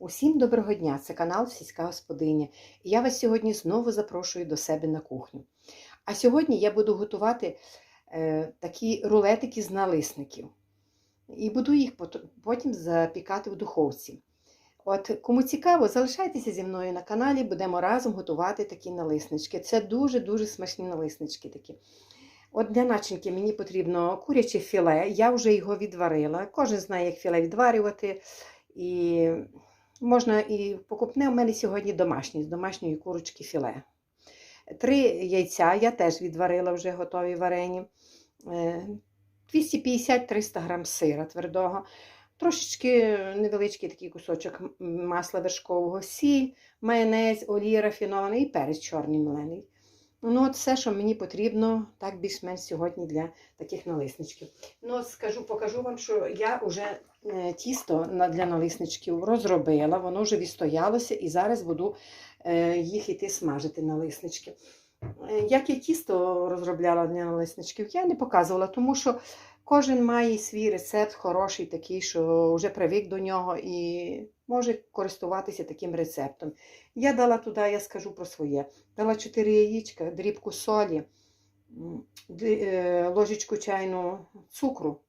Усім доброго дня! Це канал Сільська Господиня. І я вас сьогодні знову запрошую до себе на кухню. А сьогодні я буду готувати е, такі рулетики з налисників. І буду їх потім запікати в духовці. От кому цікаво, залишайтеся зі мною на каналі, будемо разом готувати такі налиснички. Це дуже-дуже смачні налиснички такі. От для начинки мені потрібно куряче філе. Я вже його відварила. Кожен знає, як філе відварювати. І можна і покупне. У мене сьогодні домашні, з домашньої курочки філе. Три яйця я теж відварила вже готові варені. Е, 250-300 грам сира твердого. Трошечки невеличкий такий кусочок масла вершкового, сіль, майонез, олія рафінований і перець чорний мелений. Ну, от все, що мені потрібно, так більш-менш сьогодні для таких налисничків. Ну, от скажу, покажу вам, що я вже е, тісто для налисничків розробила, воно вже відстоялося, і зараз буду е, їх іти смажити налиснички. Е, Як я тісто розробляла для налисничків, я не показувала, тому що кожен має свій рецепт хороший, такий, що вже привик до нього і може користуватися таким рецептом. Я дала туди, я скажу про своє. Дала 4 яєчка, дрібку солі, е, ложечку чайну цукру.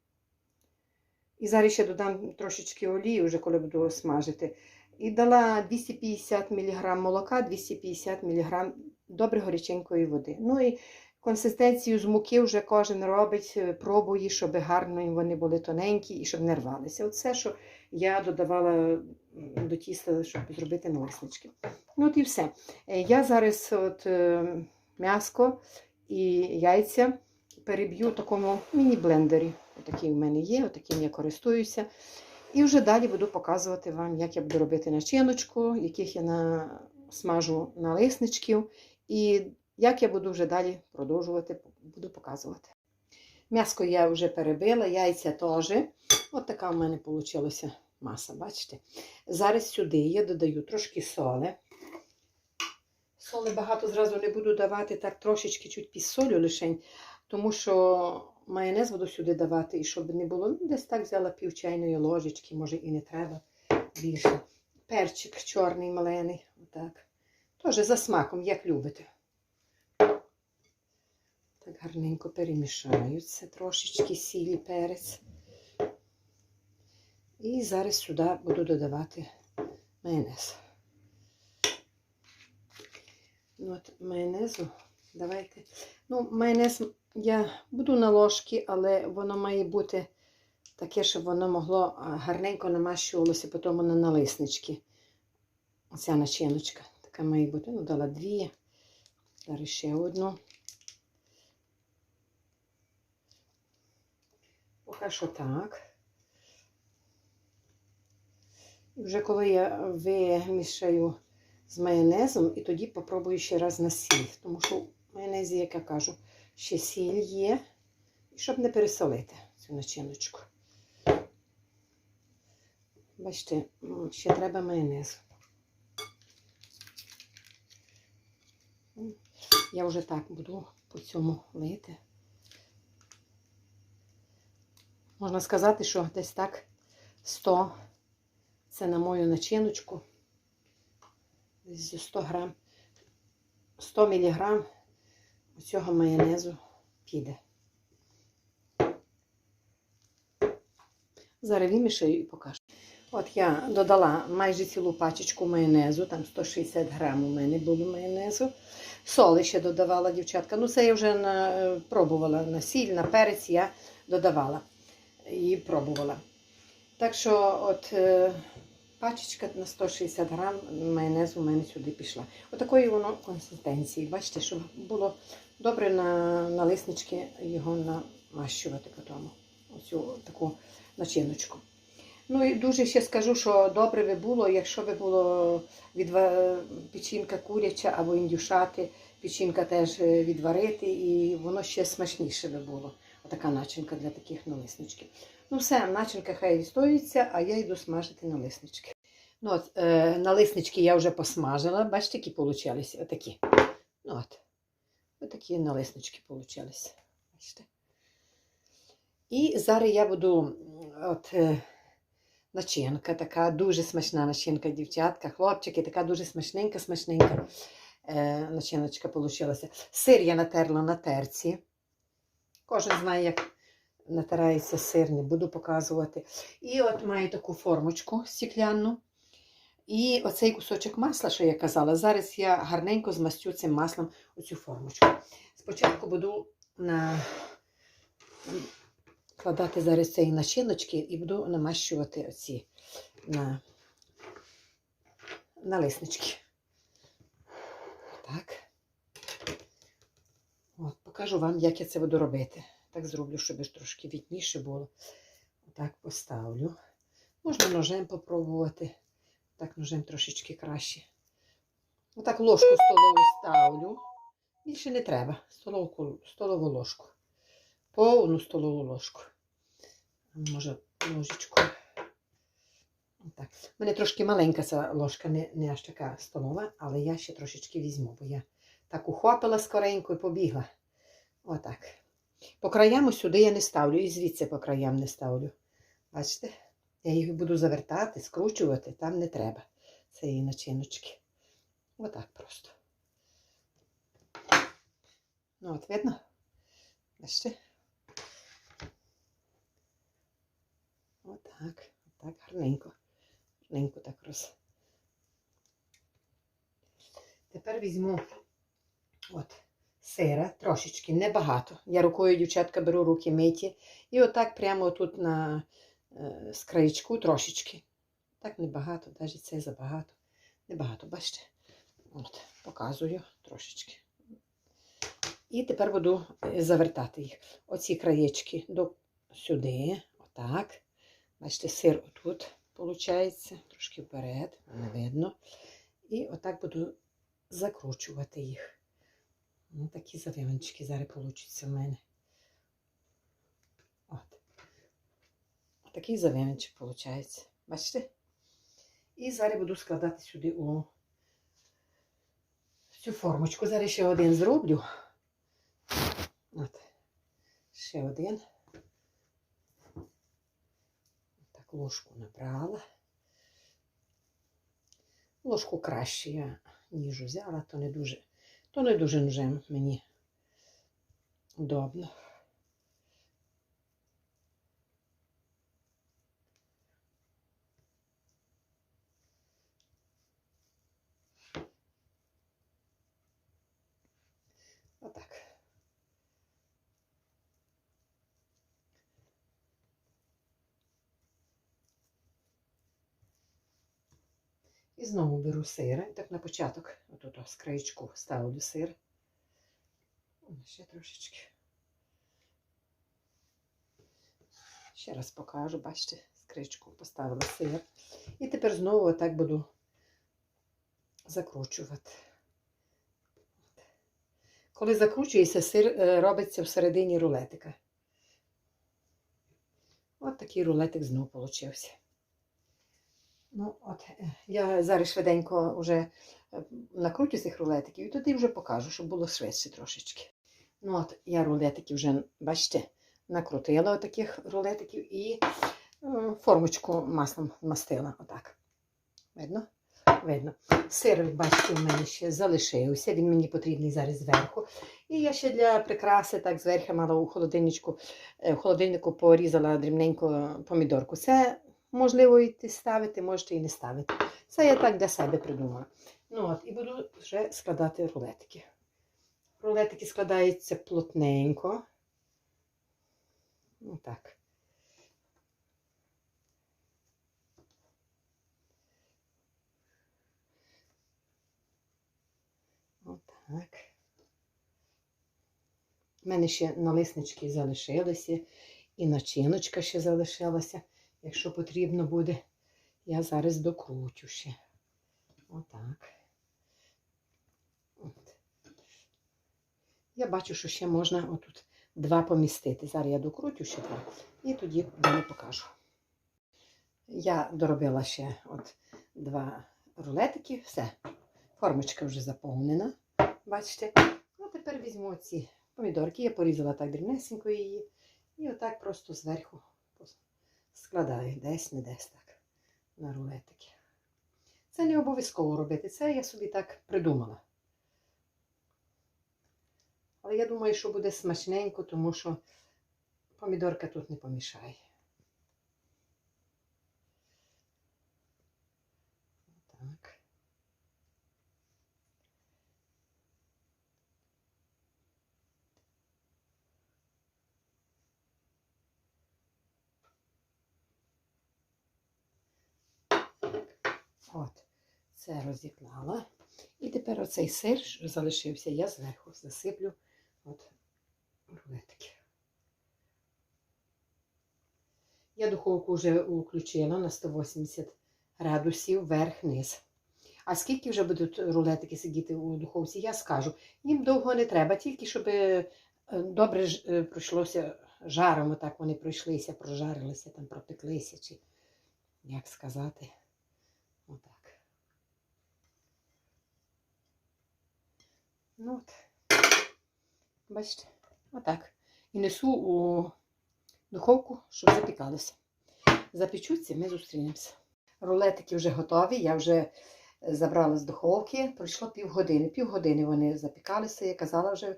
І зараз ще додам трошечки олії, вже коли буду смажити. І дала 250 мг молока, 250 мг добре горяченької води. Ну і консистенцію з муки вже кожен робить, е, пробує, щоб гарно вони були тоненькі і щоб не рвалися. От все, що я додавала до тіста, щоб зробити налиснички. Ну от і все. Е, Я зараз от е, м'яско і яйця переб'ю в такому міні-блендері. Отакий в мене є, отаким я користуюся. І вже далі буду показувати вам, як я буду робити начиночку, яких я на... смажу налисничків, і як я буду вже далі продовжувати, буду показувати. М'яско я вже перебила, яйця теж. От така в мене вийшла маса, бачите? Зараз сюди я додаю трошки соли. Соли багато зразу не буду давати, так трошечки чуть підсолю лишень, тому що майонез буду сюди давати, і щоб не було, ну, десь так взяла пів чайної ложечки, може і не треба більше. Перчик чорний малений, отак. Теж за смаком, як любите. Так гарненько перемішаю це трошечки сілі перець. І зараз сюди буду додавати майонез. Ну, От майонезу. Давайте. Ну, майонез я буду на ложки, але воно має бути таке, щоб воно могло гарненько намащувалося потім на налиснички. Оця начиночка. Така має бути. Ну, дала дві. Зараз ще одну. Що так. Вже коли я вимішаю з майонезом, і тоді попробую ще раз на сіль. Тому що в майонезі, як я кажу, ще сіль є, і щоб не пересолити цю начиночку. Бачите, ще треба майонез. Я вже так буду по цьому лити. Можна сказати, що десь так 100 це на мою начиночку. Десь зі 100 грам, 100 міліграм цього майонезу піде. Зараз вимішаю і покажу. От я додала майже цілу пачечку майонезу, там 160 грам у мене було майонезу. Соли ще додавала дівчатка. Ну, це я вже на, е, пробувала на сіль, на перець я додавала і пробувала. Так що, от е, пачечка на 160 грам майонезу у мене сюди пішла. Отакої воно консистенції. Бачите, щоб було добре на, на лиснички його намащувати потім. Оцю таку начиночку. Ну і дуже ще скажу, що добре би було, якщо би було відва... печінка куряча або індюшати, печінка теж е, відварити, і воно ще смачніше би було. Отака начинка для таких налисничків. Ну все, начинка хай відстоюється, а я йду смажити налиснички. Ну от, е, налиснички я вже посмажила, бачите, які получались, отакі. Ну от, отакі налиснички получались. Бачите. І зараз я буду от, е, начинка, така дуже смачна начинка, дівчатка, хлопчики, така дуже смачненька, смачненька е, начиночка вийшла. Сир я натерла на терці. Кожен знає, як натирається сир, не буду показувати. І от маю таку формочку стікляну. І оцей кусочок масла, що я казала, зараз я гарненько змастю цим маслом оцю формочку. Спочатку буду на... кладати зараз цієї начиночки і буду намащувати оці на, на лиснички. Так. Покажу вам, як я це буду робити. Так зроблю, щоб трошки відніше було. Так поставлю. Можна ножем попробувати. Так, ножем трошечки краще. Отак ложку столову ставлю. Більше не треба. Столовку, столову ложку. Повну столову ложку. Може, ложечку. Так. У мене трошки маленька ця ложка, не, не аж така столова, але я ще трошечки візьму, бо я так ухопила скоренько і побігла. Отак. По краям сюди я не ставлю, і звідси по краям не ставлю. Бачите? Я їх буду завертати, скручувати, там не треба цієї начиночки. Отак просто. Ну, от видно? Бачите? Отак. Отак, гарненько. Гарненько так роз. Тепер візьму от сира, трошечки, небагато. Я рукою, дівчатка, беру руки миті. І отак прямо тут на е, з краєчку трошечки. Так небагато, навіть це забагато. Небагато, бачите? От, показую трошечки. І тепер буду е, завертати їх. Оці краєчки до сюди. Отак. Бачите, сир отут, виходить, трошки вперед, не видно. І отак буду закручувати їх. Ну, такі завиванчики зараз получаться в мене. От. Такий завиванчик виходить. Бачите? І зараз буду складати сюди у цю формочку. Зараз ще один зроблю. От. Ще один. Так, ложку набрала. Ложку краще я ніж взяла, то не дуже, то не дуже ножем мені удобно. Отак. І знову беру сира. І Так на початок, отут з краєчку ставлю сир. Ще трошечки. Ще раз покажу, бачите, з краєчку поставила сир. І тепер знову отак буду закручувати. Коли закручується, сир е, робиться всередині рулетика. От такий рулетик знову получився. Ну, от, е, я зараз швиденько вже накрутю цих рулетиків і тоді вже покажу, щоб було швидше трошечки. Ну, от, я рулетики вже, бачите, накрутила таких рулетиків і е, формочку маслом мастила. Отак. Видно? Видно. Сир, бачите, у мене ще залишився, він мені потрібний зараз зверху. І я ще для прикраси так зверху мала у холодильничку, е, в холодильнику порізала дрібненько помідорку. Це можливо і ставити, можете і не ставити. Це я так для себе придумала. Ну от, І буду вже складати рулетики. Рулетики складаються плотненько. Отак. Отак. У мене ще налиснички залишилися, і начиночка ще залишилася. Якщо потрібно буде, я зараз докручу ще. Отак. От. Я бачу, що ще можна отут два помістити. Зараз я докрутю ще два і тоді далі покажу. Я доробила ще от два рулетики, все. Формочка вже заповнена. Бачите? Ну, тепер візьму ці помідорки. Я порізала так дрібнесенько її. І отак просто зверху складаю. Десь, не десь так. на рулетики. Це не обов'язково робити, це я собі так придумала. Але я думаю, що буде смачненько, тому що помідорка тут не помішає. Так. От, це розіклала. І тепер оцей сир, що залишився, я зверху засиплю от рулетики. Я духовку вже включила на 180 градусів вверх-низ. А скільки вже будуть рулетики сидіти у духовці, я скажу. Їм довго не треба, тільки щоб е, добре е, пройшлося жаром, отак вони пройшлися, прожарилися, там пропеклися, чи як сказати. Отак. Ну от. Бачите, отак. І несу у духовку, щоб запікалося. Запічуться, ми зустрінемося. Рулетики вже готові, я вже забрала з духовки. Пройшло півгодини. Півгодини вони запікалися, я казала вже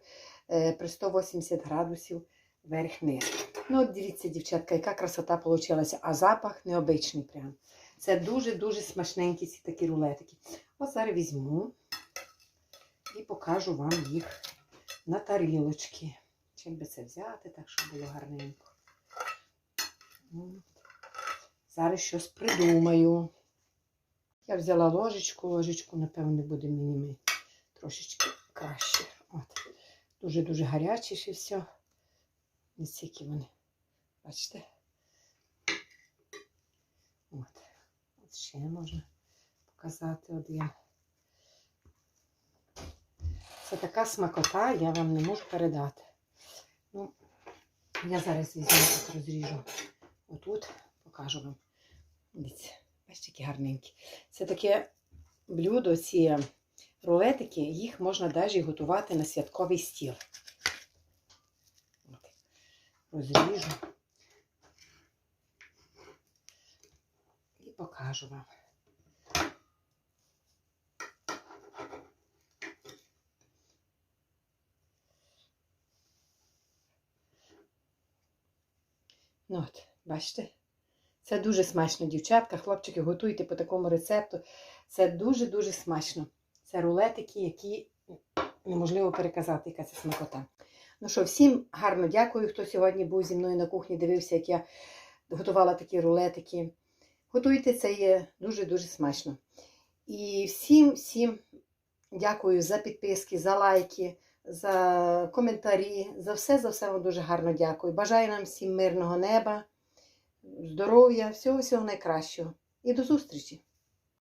е, при 180 градусів верх-низ. Ну, от дивіться, дівчатка, яка красота вийшла, а запах необичний прям. Це дуже-дуже смачненькі ці такі рулетики. От зараз візьму і покажу вам їх на тарілочки. Чим би це взяти, так, щоб було гарненько. Зараз щось придумаю. Я взяла ложечку, ложечку, напевно, буде мені трошечки краще. Дуже-дуже гарячі ще все. Ось які вони. Бачите? От. От ще можна показати один. Це така смакота, я вам не можу передати. Ну, я зараз візьму розріжу. Отут покажу вам. Дивіться, бачите, які гарненькі. Це таке блюдо, ці рулетики, їх можна навіть готувати на святковий стіл. Розріжу. І покажу вам. Ну от, бачите? Це дуже смачно, дівчатка, хлопчики, готуйте по такому рецепту. Це дуже-дуже смачно. Це рулетики, які неможливо переказати, яка це смакота. Ну що, всім гарно дякую, хто сьогодні був зі мною на кухні, дивився, як я готувала такі рулетики. Готуйте, це є дуже-дуже смачно. І всім, всім дякую за підписки, за лайки, за коментарі, за все, за все вам дуже гарно дякую. Бажаю нам всім мирного неба, здоров'я, всього всього найкращого. І до зустрічі!